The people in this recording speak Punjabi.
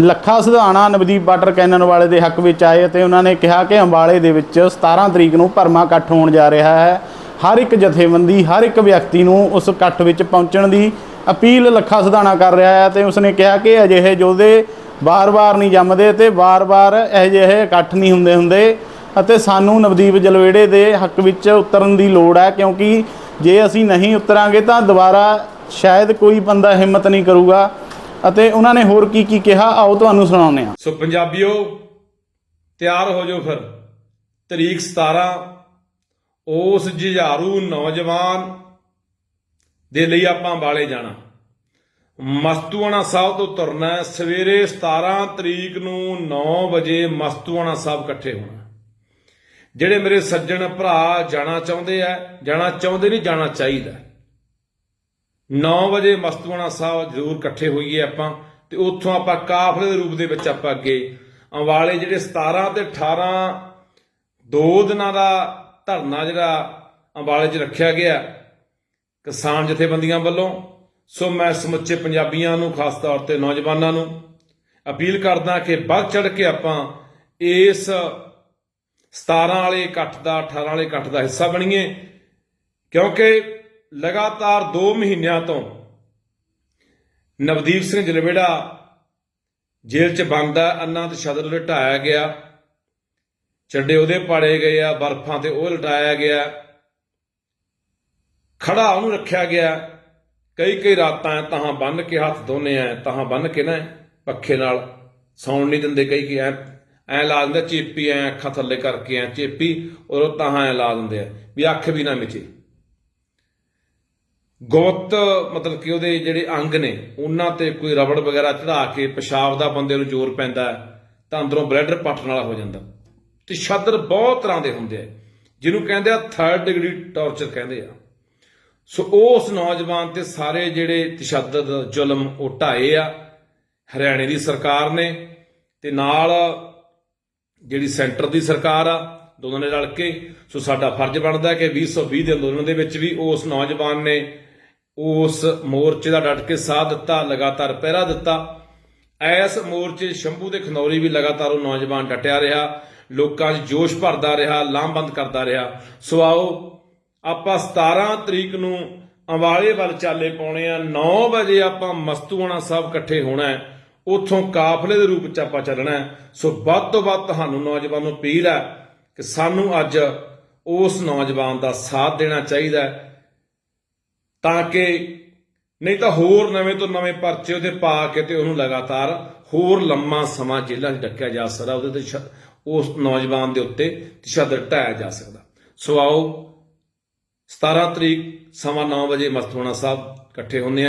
ਲੱਖਾ ਸਿਧਾਣਾ ਨਵਦੀਪ ਵਾਟਰ ਕੈਨਨ ਵਾਲੇ ਦੇ ਹੱਕ ਵਿੱਚ ਆਏ ਅਤੇ ਉਹਨਾਂ ਨੇ ਕਿਹਾ ਕਿ ਅੰਬਾਲੇ ਦੇ ਵਿੱਚ 17 ਤਰੀਕ ਨੂੰ ਭਰਮਾ ਇਕੱਠ ਹੋਣ ਜਾ ਰਿਹਾ ਹੈ। ਹਰ ਇੱਕ ਜਥੇਬੰਦੀ, ਹਰ ਇੱਕ ਵਿਅਕਤੀ ਨੂੰ ਉਸ ਇਕੱਠ ਵਿੱਚ ਪਹੁੰਚਣ ਦੀ ਅਪੀਲ ਲੱਖਾ ਸਿਧਾਣਾ ਕਰ ਰਿਹਾ ਹੈ ਤੇ ਉਸਨੇ ਕਿਹਾ ਕਿ ਅਜਿਹੇ ਯੋਧੇ ਵਾਰ-ਵਾਰ ਨਹੀਂ ਜੰਮਦੇ ਤੇ ਵਾਰ-ਵਾਰ ਅਜਿਹੇ ਇਕੱਠ ਨਹੀਂ ਹੁੰਦੇ ਹੁੰਦੇ ਅਤੇ ਸਾਨੂੰ ਨਵਦੀਪ ਜਲਵੇੜੇ ਦੇ ਹੱਕ ਵਿੱਚ ਉਤਰਨ ਦੀ ਲੋੜ ਹੈ ਕਿਉਂਕਿ ਜੇ ਅਸੀਂ ਨਹੀਂ ਉਤਰਾਂਗੇ ਤਾਂ ਦੁਬਾਰਾ ਸ਼ਾਇਦ ਕੋਈ ਬੰਦਾ ਹਿੰਮਤ ਨਹੀਂ ਕਰੂਗਾ। ਅਤੇ ਉਹਨਾਂ ਨੇ ਹੋਰ ਕੀ ਕੀ ਕਿਹਾ? ਆਓ ਤੁਹਾਨੂੰ ਸੁਣਾਉਂਦੇ ਹਾਂ। ਸੋ ਪੰਜਾਬੀਓ, ਤਿਆਰ ਹੋ ਜਾਓ ਫਿਰ। ਤਰੀਕ 17 ਉਸ ਜੁਝਾਰੂ ਨੌਜਵਾਨ ਦੇ ਲਈ ਆਪਾਂ ਬਾਲੇ ਜਾਣਾ। ਮਸਤੂਆਣਾ ਸਾਹਿਬ ਤੋਂ ਤੁਰਨਾ ਸਵੇਰੇ 17 ਤਰੀਕ ਨੂੰ 9 ਵਜੇ ਮਸਤੂਆਣਾ ਸਾਹਿਬ ਇਕੱਠੇ ਹੋਣਾ ਜਿਹੜੇ ਮੇਰੇ ਸੱਜਣ ਭਰਾ ਜਾਣਾ ਚਾਹੁੰਦੇ ਆ, ਜਾਣਾ ਚਾਹੁੰਦੇ ਨਹੀਂ ਜਾਣਾ ਚਾਹੀਦਾ 9 ਵਜੇ ਮਸਤੂਆਣਾ ਸਾਹਿਬ ਜ਼ਰੂਰ ਇਕੱਠੇ ਹੋਈਏ ਆਪਾਂ ਤੇ ਉੱਥੋਂ ਆਪਾਂ ਕਾਫਲੇ ਦੇ ਰੂਪ ਦੇ ਵਿੱਚ ਆਪਾਂ ਅੱਗੇ ਅੰਵਾਲੇ ਜਿਹੜੇ 17 ਤੇ 18 ਦੋ ਦਿਨਾਂ ਦਾ ਧਰਨਾ ਜਿਹੜਾ ਅੰਬਾਲੇ 'ਚ ਰੱਖਿਆ ਗਿਆ, ਕਿਸਾਨ ਜਥੇਬੰਦੀਆਂ ਵੱਲੋਂ, ਸੋ ਮੈਂ ਸਮੁੱਚੇ ਪੰਜਾਬੀਆਂ ਨੂੰ, ਖਾਸ ਤੌਰ ਤੇ ਨੌਜਵਾਨਾਂ ਨੂੰ ਅਪੀਲ ਕਰਦਾ ਕਿ ਵੱਧ ਚੜ ਕੇ ਆਪਾਂ ਇਸ 17 ਵਾਲੇ ਇਕੱਠ ਦਾ 18 ਵਾਲੇ ਇਕੱਠ ਦਾ ਹਿੱਸਾ ਬਣੀਏ, ਕਿਉਂਕਿ ਲਗਾਤਾਰ 2 ਮਹੀਨਿਆਂ ਤੋਂ ਨਵਦੀਪ ਸਿੰਘ ਜਲਵੇੜਾ ਜੇਲ੍ਹ 'ਚ ਬੰਦ ਹੈ ਅੰਨਾ ਤੇ ਸ਼ਦਰ ਲਟਾਇਆ ਗਿਆ। ਚੱਡੇ ਉਹਦੇ ਪਾੜੇ ਗਏ ਆ, ਬਰਫਾਂ ਤੇ ਉਹ ਲਟਾਇਆ ਗਿਆ। ਖੜਾ ਉਹਨੂੰ ਰੱਖਿਆ ਗਿਆ। ਕਈ ਕਈ ਰਾਤਾਂ ਤਾਹਾਂ ਬੰਨ ਕੇ ਹੱਥ ਦੋਨੇ ਐ, ਤਾਹਾਂ ਬੰਨ ਕੇ ਨਾ ਪੱਖੇ ਨਾਲ ਸੌਣ ਨਹੀਂ ਦਿੰਦੇ। ਕਈ ਕਿ ਐ ਐ ਲਾ ਦਿੰਦੇ, ਚੇਪੀ ਐ ਅੱਖਾਂ ਥੱਲੇ ਕਰਕੇ ਐ, ਚੇਪੀ ਔਰ ਉਹ ਤਾਹਾਂ ਐ ਲਾ ਦਿੰਦੇ ਆ, ਵੀ ਅੱਖ ਵੀ ਨਾ ਮਿਚੇ। ਗੁਪਤ ਮਤਲਬ ਕਿ ਉਹਦੇ ਜਿਹੜੇ ਅੰਗ ਨੇ, ਉਹਨਾਂ ਤੇ ਕੋਈ ਰਬੜ ਵਗੈਰਾ ਚੜਾ ਕੇ ਪਿਸ਼ਾਬ ਦਾ ਬੰਦੇ ਨੂੰ ਜ਼ੋਰ ਪੈਂਦਾ ਤਾਂ ਅੰਦਰੋਂ ਬਲੈਡਰ ਪੱਟਣ ਵਾਲਾ ਹੋ ਜਾਂਦਾ। ਤੇ ਸ਼ਾਦਰ ਬਹੁਤ ਤਰ੍ਹਾਂ ਦੇ ਹੁੰਦੇ ਆ, ਜਿਹਨੂੰ ਕਹਿੰਦੇ ਆ ਥਰਡ ਡਿਗਰੀ ਟਾਰਚਰ ਕਹਿੰਦੇ ਆ। ਸੋ ਉਸ ਨੌਜਵਾਨ ਤੇ ਸਾਰੇ ਜਿਹੜੇ ਤਸ਼ੱਦਦ ਜ਼ੁਲਮ, ਉਹ ਢਾਏ ਆ। ਹਰਿਆਣੇ ਦੀ ਸਰਕਾਰ ਨੇ ਤੇ ਨਾਲ ਜਿਹੜੀ ਸੈਂਟਰ ਦੀ ਸਰਕਾਰ ਆ, ਦੋਨਾਂ ਨੇ ਰਲ ਕੇ। ਸੋ ਸਾਡਾ ਫਰਜ਼ ਬਣਦਾ ਕਿ 2020 ਦੇ ਅੰਦੋਲਨ ਦੇ ਵਿੱਚ ਵੀ ਉਸ ਨੌਜਵਾਨ ਨੇ ਉਸ ਮੋਰਚੇ ਦਾ ਡਟ ਕੇ ਸਾਥ ਦਿੱਤਾ, ਲਗਾਤਾਰ ਪਹਿਰਾ ਦਿੱਤਾ। ਐਸ ਮੋਰਚੇ ਸ਼ੰਭੂ ਦੇ ਖਨੌਰੀ ਵੀ ਲਗਾਤਾਰ ਉਹ ਨੌਜਵਾਨ ਡਟਿਆ ਰਿਹਾ। ਲੋਕਾਂ 'ਚ ਜੋਸ਼ ਭਰਦਾ ਰਿਹਾ ਲਾਮਬੰਦ ਕਰਦਾ ਰਿਹਾ। ਸੋ ਆਓ, ਆਪਾਂ 17 ਤਰੀਕ ਨੂੰ ਅੰਵਾਲੇ ਵੱਲ ਚਾਲੇ ਪਾਉਣੇ ਆ। 9 ਵਜੇ ਆਪਾਂ ਮਸਤੂਆਣਾ ਸਾਹਿਬ ਇਕੱਠੇ ਹੋਣਾ ਹੈ। ਉਥੋਂ ਕਾਫਲੇ ਦੇ ਰੂਪ ਚ ਆਪਾਂ ਚੱਲਣਾ ਹੈ। ਸੋ ਵੱਧ ਤੋਂ ਵੱਧ ਤੁਹਾਨੂੰ ਨੌਜਵਾਨ ਨੂੰ ਅਪੀਲ ਹੈ ਕਿ ਸਾਨੂੰ ਅੱਜ ਉਸ ਨੌਜਵਾਨ ਦਾ ਸਾਥ ਦੇਣਾ ਚਾਹੀਦਾ ਹੈ। ਤਾਂ ਕਿ ਨਹੀਂ ਤਾਂ ਹੋਰ ਨਵੇਂ ਤੋਂ ਨਵੇਂ ਪਰਚੇ ਉਹਦੇ ਪਾ ਕੇ ਤੇ ਉਹਨੂੰ ਲਗਾਤਾਰ ਹੋਰ ਲੰਮਾ ਸਮਾਂ ਜੇਲ੍ਹਾਂ 'ਚ ਡੱਕਿਆ ਜਾ ਸਕਦਾ, ਉਹਦੇ ਤੇ ਸ਼- ਉਸ ਨੌਜਵਾਨ ਦੇ ਉੱਤੇ ਤਸ਼ੱਦਦ ਢਾਇਆ ਜਾ ਸਕਦਾ। ਸੋ ਆਓ 17 ਤਰੀਕ ਸਵਾ 9 ਵਜੇ ਮਸਤੂਆਣਾ ਸਾਹਿਬ ਇਕੱਠੇ ਹੁੰਦੇ ਆ ਜੀ।